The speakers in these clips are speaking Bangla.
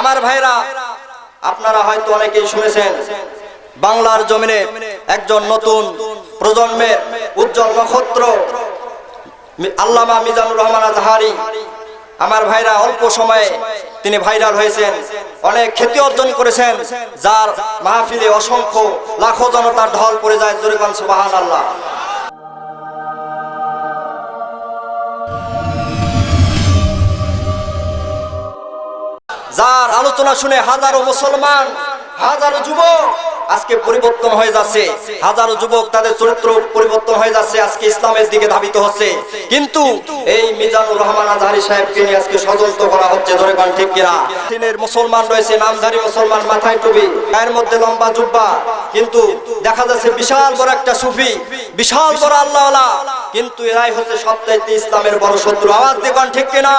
আমার ভাইরা, আপনারা হয়তো অনেকেই শুনেছেন, বাংলার জমিনে একজন নতুন প্রজন্মের উজ্জ্বল নক্ষত্র, আল্লামা মিজানুর রহমান আজহারি। আমার ভাইরা, অল্প সময়ে তিনি ভাইরাল হয়েছেন। অনেক খ্যাতি অর্জন করেছেন, যার মাহফিলে অসংখ্য লাখো জনতার ঢল পড়ে যায় জরিকান সুবাহান আল্লাহ যার আলোচনা শুনে হাজারো মুসলমান, হাজারো যুবক আজকে পরিবর্তন হয়ে যাচ্ছে। হাজারো যুবক তাদের চরিত্র পরিবর্তন হয়ে যাচ্ছে, আজকে ইসলামের দিকে ধাবিত হচ্ছে। কিন্তু এই মিজানুর রহমান আজহারি সাহেবকে নিয়ে আজকে সজন্ত করা হচ্ছে, ধরে পান ঠিক কিনা? চীনের মুসলমান রয়েছে, নামধারী মুসলমান মাথায় টুপি গায়ের মধ্যে লম্বা জুব্বা কিন্তু দেখা যাচ্ছে বিশাল বড় একটা সুফি, বিশাল বড় আল্লাহ কিন্তু এরাই হচ্ছে সবচাইতে ইসলামের বড় শত্রু। আওয়াজ দেখুন ঠিক কিনা?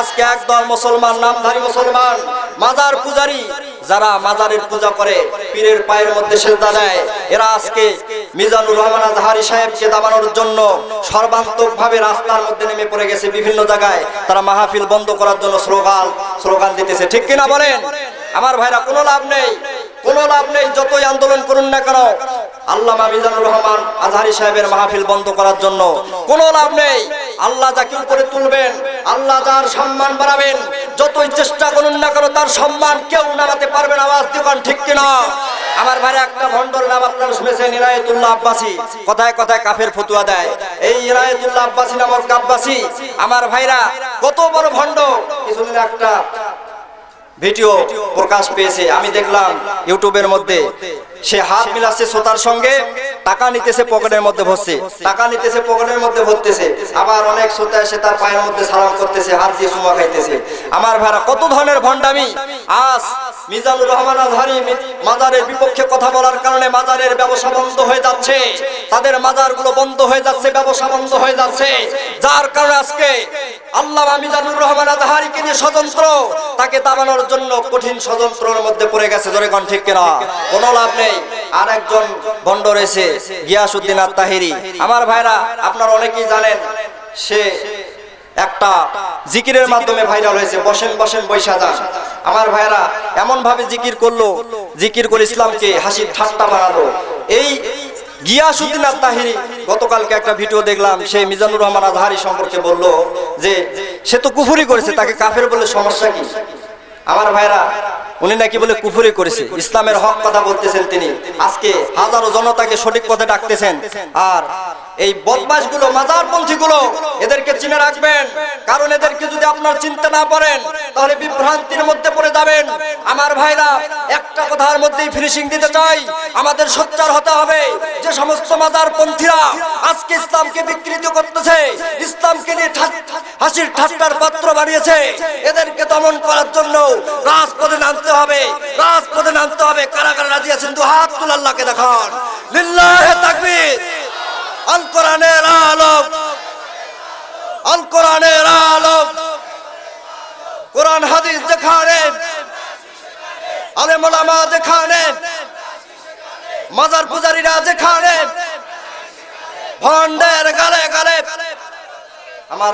আজকে একদল মুসলমান, নামধারী মুসলমান, মাজার পূজারি, যারা মাজারের পূজা করে, পীরের পায়ের মধ্যে সেজদা দেয়, এরা আজকে মিজানুর রহমান আজহারি সাহেবকে দাবানোর জন্য সর্বাত্মক ভাবে রাস্তার মধ্যে নেমে পড়ে গেছে বিভিন্ন জায়গায়। তারা মাহফিল বন্ধ করার জন্য স্লোগান স্লোগান দিতেছে। ঠিক কিনা বলেন? আমার ভাইরা, কোনো লাভ নেই। কোনো লাভ নেই, যতই আন্দোলন করুন না কেন। আল্লামা মিজানুর রহমান আজহারি সাহেবের মাহফিল বন্ধ করার জন্য। কোনো লাভ নেই, আল্লাহ যা যাকে উপরে তুলবেন, আল্লাহ যার সম্মান বাড়াবেন, যতই চেষ্টা করুন না কেন, তার সম্মান কেউ নামাতে পারবে না, আওয়াজ দিবেন ঠিক কিনা? আমার ভাই একটা ভণ্ডর নাম আপনারা শুনেছেন ইনায়েতুল্লাহ আব্বাসী। কথায় কথায় কাফের ফতুয়া দেয়। এই ইনায়েতুল্লাহ আব্বাসী নামক আব্বাসী আমার ভাইরা, কত বড় ভণ্ড। কিছুদিন একটা ভিডিও প্রকাশ পেয়েছে। আমি দেখলাম ইউটিউবের মধ্যে সে হাত মিলাচ্ছে শ্রোতার সঙ্গে, টাকা নিতেছে পকেটের মধ্যে ভরছে। টাকা নিতেছে পকেটের মধ্যে ভরতেছে। আবার অনেক শ্রোতা এসে তার পায়ের মধ্যে সালাম করতেছে, হাত দিয়ে সুমা খাইতেছে। আমার ভাইরা, কত ধরনের ভণ্ডামি! আজ মিজানুর রহমান আজহারি মাজারের বিপক্ষে কথা বলার কারণে মাজারের ব্যবসা বন্ধ হয়ে যাচ্ছে। তাদের মাজারগুলো বন্ধ হয়ে যাচ্ছে, ব্যবসা বন্ধ হয়ে যাচ্ছে। যার কারণে আজকে আল্লাহ রহমান আজহারিকে নিয়ে স্বতন্ত্র, তাকে দাবানোর জন্য কঠিন ষড়যন্ত্রের মধ্যে পড়ে গেছে। জোরে ঠিক কিনা? কোনো লাভ নেই। আর একজন রয়েছে গিয়াসুদ্দিন আমার ভাইরা, আপনারা অনেকেই জানেন, সে একটা জিকিরের মাধ্যমে ভাইরাল হয়েছে। বসেন বসেন, বৈশা যান। আমার ভাইরা এমন ভাবে জিকির করল জিকির করে ইসলামকে হাসির ঠাট্টা বানালো। এই গিয়াসুদ্দিন আর তাহিরি গতকালকে একটা ভিডিও দেখলাম, সেই মিজানুর রহমান আজহারি সম্পর্কে বলল যে, সে তো কুফুরি করেছে, তাকে কাফের বলে সমস্যা কি? আমার ভাইরা উনি নাকি বলে কুফুরি করেছে। ইসলামের হক কথা বলতেছেন তিনি। আজকে হাজারো জনতাকে সঠিক পথে ডাকতেছেন। আর এই বদমাসগুলো মাজারপন্থী গুলো এদেরকে চিনে রাখবেন। কারণ এদেরকে যদি আপনার চিনতে না পারেন, তাহলে বিভ্রান্তির মধ্যে পড়ে যাবেন। আমার ভাইরা, একটা কথার মধ্যেই ফিনিশিং দিতে চাই। আমাদের সোচ্চার হতে হবে যে সমস্ত মাজারপন্থীরা আজকে ইসলামকে বিকৃত করতেছে। ইসলামকে নিয়ে হাসির ঠাট্টার পাত্র বানিয়েছে। এদেরকে দমন করার জন্য রাজপথে নামতে হবে। রাজপথে নামতে হবে। কারা কারা রাজি আছেন দু হাত তুলাল্লাহকে দেখান। তাকবীর। আল কোরআনের আলোক আল কোরআনের আলোক কোরআন হাদিস আলেম মাজার পূজারীরা যেখানে, ভণ্ডের গালে গালে